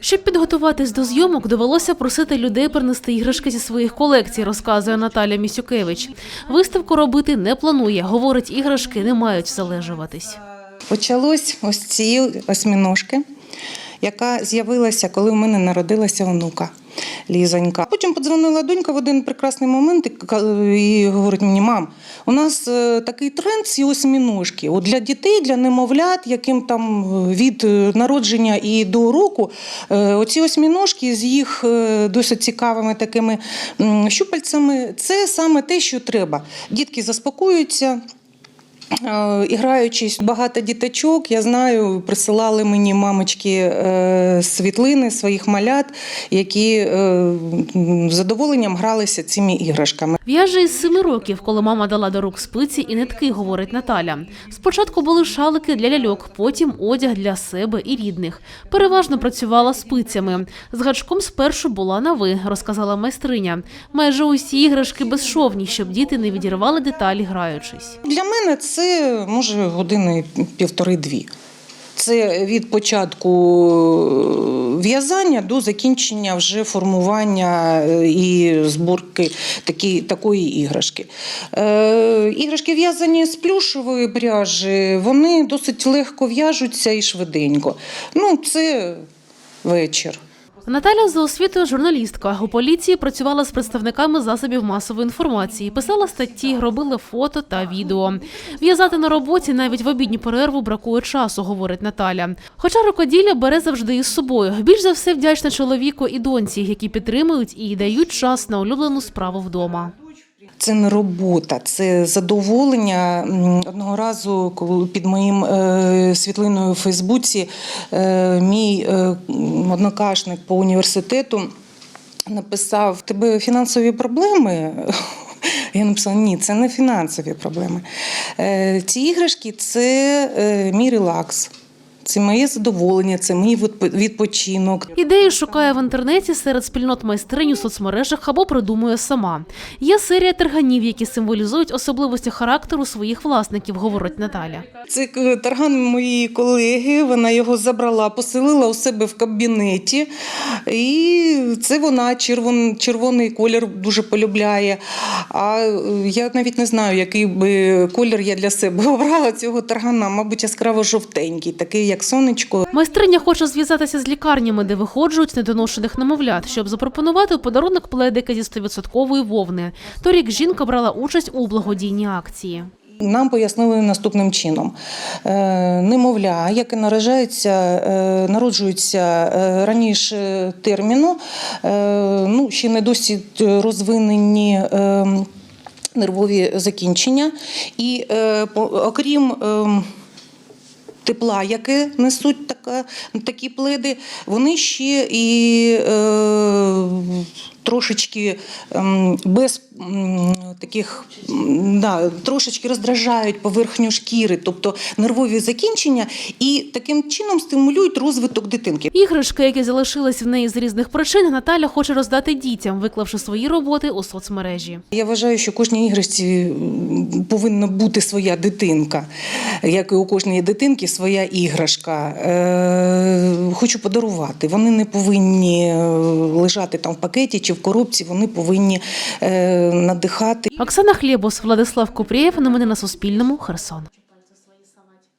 Щоб підготуватись до зйомок, довелося просити людей принести іграшки зі своїх колекцій, розказує Наталя Місюкевич. Виставку робити не планує. Говорить, іграшки не мають залежуватись. Почалось ось ці осьміножки, яка з'явилася, коли в мене народилася онука. Лізонька. Потім подзвонила донька в один прекрасний момент і говорить мені: мам, у нас е, такий тренд ці осьміножки. От для дітей, для немовлят, яким там е, від е, народження і до року, оці осьміножки з їх досить цікавими такими щупальцями, це саме те, що треба. Дітки заспокоюються. Е, Іграючись, багато діточок, я знаю, присилали мені мамочки е, світлини своїх малят, які е, з задоволенням гралися цими іграшками. В'яже із семи років, коли мама дала до рук спиці і нитки, говорить Наталя. Спочатку були шалики для ляльок, потім одяг для себе і рідних. Переважно працювала спицями. З гачком спершу була на ви, розказала майстриня. Майже усі іграшки безшовні, щоб діти не відірвали деталі, граючись. Для мене це може години півтори-дві. Це від початку е, в'язання до закінчення вже формування е, і зборки такі, такої іграшки. Е, іграшки в'язані з плюшевої пряжі, вони досить легко в'яжуться і швиденько. Ну, це вечір. Наталя за освітою журналістка. У поліції працювала з представниками засобів масової інформації, писала статті, робила фото та відео. В'язати на роботі навіть в обідню перерву бракує часу, говорить Наталя. Хоча рукоділля бере завжди із собою. Більш за все вдячна чоловіку і доньці, які підтримують і дають час на улюблену справу вдома. Це не робота, це задоволення. Одного разу, коли під моїм е, світлиною у Фейсбуці, е, мій е, однокашник по університету написав: «В тебе фінансові проблеми. Я написала: ні, це не фінансові проблеми. Ці іграшки це мій релакс, це моє задоволення, це мій відпочинок. Ідеї шукає в інтернеті серед спільнот майстринь у соцмережах або придумує сама. Є серія тарганів, які символізують особливості характеру своїх власників, говорить Наталя. Це тарган моєї колеги. Вона його забрала, поселила у себе в кабінеті. І це вона червон, червоний колір дуже полюбляє. А е, я навіть не знаю, який би колір я для себе обрала цього таргана. Мабуть, яскраво жовтенький, такий як сонечко. Майстриня хоче зв'язатися з лікарнями, де виходжують недоношених немовлят, щоб запропонувати у подарунок пледики зі 100% вовни. Торік жінка брала участь у благодійній акції. Нам пояснили наступним чином: Е, немовля, яке наражається, е, народжується е, раніше терміну, ну, ще не досить розвинені. Нервові закінчення, і е, окрім е, тепла, яке несуть така, такі пледи, вони ще і е, трошечки ем, без таких да, трошечки роздражають поверхню шкіри, тобто нервові закінчення, і таким чином стимулюють розвиток дитинки. Іграшки, які залишились в неї з різних причин, Наталя хоче роздати дітям, виклавши свої роботи у соцмережі. Я вважаю, що кожній іграшці повинна бути своя дитинка, як і у кожної дитинки своя іграшка. Е, Хочу подарувати. Вони не повинні е, лежати там в пакеті чи в коробці, вони повинні е, надихати. Оксана Хлєбус, Владислав Купрієв. Новини на Суспільному. Херсон.